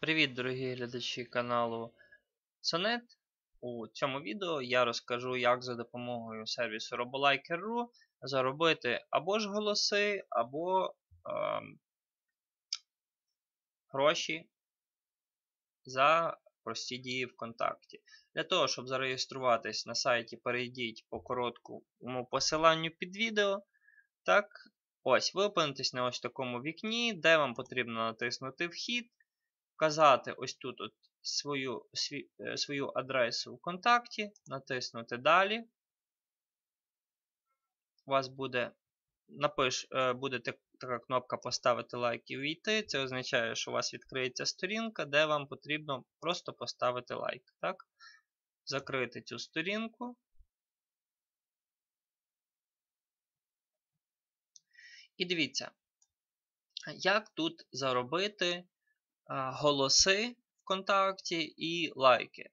Привіт, дорогі глядачі каналу Sonet. У цьому відео я розкажу, як за допомогою сервісу Roboliker.ru заробити або ж голоси, або е, гроші за прості дії ВКонтакті. Для того, щоб зареєструватись на сайті, перейдіть по короткому посиланню під відео. Так, ось, ви опинитесь на ось такому вікні, де вам потрібно натиснути Вхід вказати ось тут от свою сві, е, свою адресу ВКонтакті, натиснути Далі. У вас буде напиш, е, буде така кнопка Поставити лайк і увійти. Це означає, що у вас відкриється сторінка, де вам потрібно просто поставити лайк. Так? Закрити цю сторінку. І дивіться, як тут заробити голоси ВКонтакті і лайки.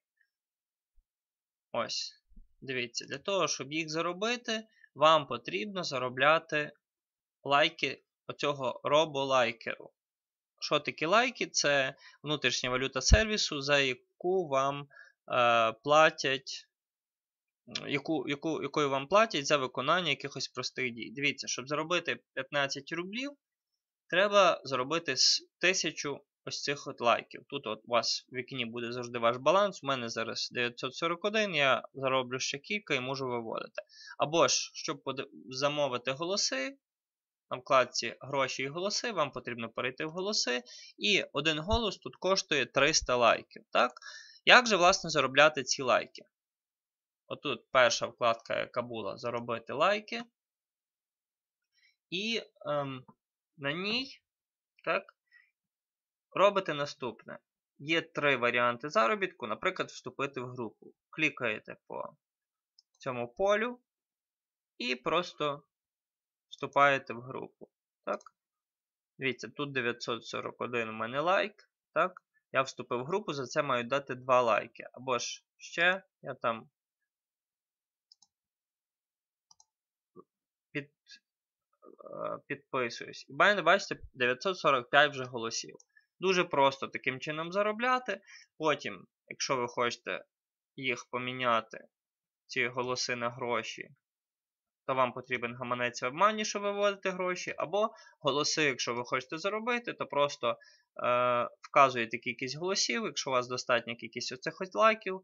Ось, дивіться, для того, щоб їх заробити, вам потрібно заробляти лайки оцього роболайкеру. Що такі лайки? Це внутрішня валюта сервісу, за яку вам е, платять. Яку, яку, Якою вам платять за виконання якихось простих дій. Дивіться, щоб заробити 15 рублів, треба заробити 1000 ось цих от лайків. Тут от у вас в вікні буде завжди ваш баланс. У мене зараз 941, я зароблю ще кілька і можу виводити. Або ж, щоб замовити голоси, на вкладці гроші і голоси, вам потрібно перейти в голоси. І один голос тут коштує 300 лайків. Так? Як же, власне, заробляти ці лайки? Отут перша вкладка, яка була заробити лайки. І ем, на ній так, робите наступне. Є три варіанти заробітку, наприклад, вступити в групу. Клікаєте по цьому полю і просто вступаєте в групу. Так? Дивіться, тут 941 у мене лайк. Так? Я вступив в групу, за це маю дати 2 лайки. Або ж ще я там під, е, підписуюсь. І бачите, 945 вже голосів. Дуже просто таким чином заробляти. Потім, якщо ви хочете їх поміняти, ці голоси на гроші, то вам потрібен гаманець в обмані, щоб виводити гроші. Або голоси, якщо ви хочете заробити, то просто е, вказуєте кількість голосів, якщо у вас достатня кількість оцих лайків,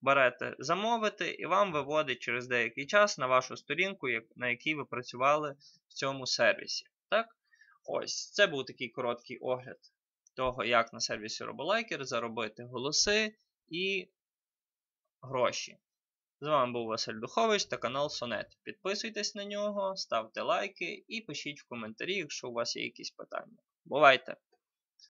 берете замовити, і вам виводить через деякий час на вашу сторінку, на якій ви працювали в цьому сервісі. Так? Ось, це був такий короткий огляд того, як на сервісі Roboliker заробити голоси і гроші. З вами був Василь Духович та канал Сонет. Підписуйтесь на нього, ставте лайки і пишіть в коментарі, якщо у вас є якісь питання. Бувайте!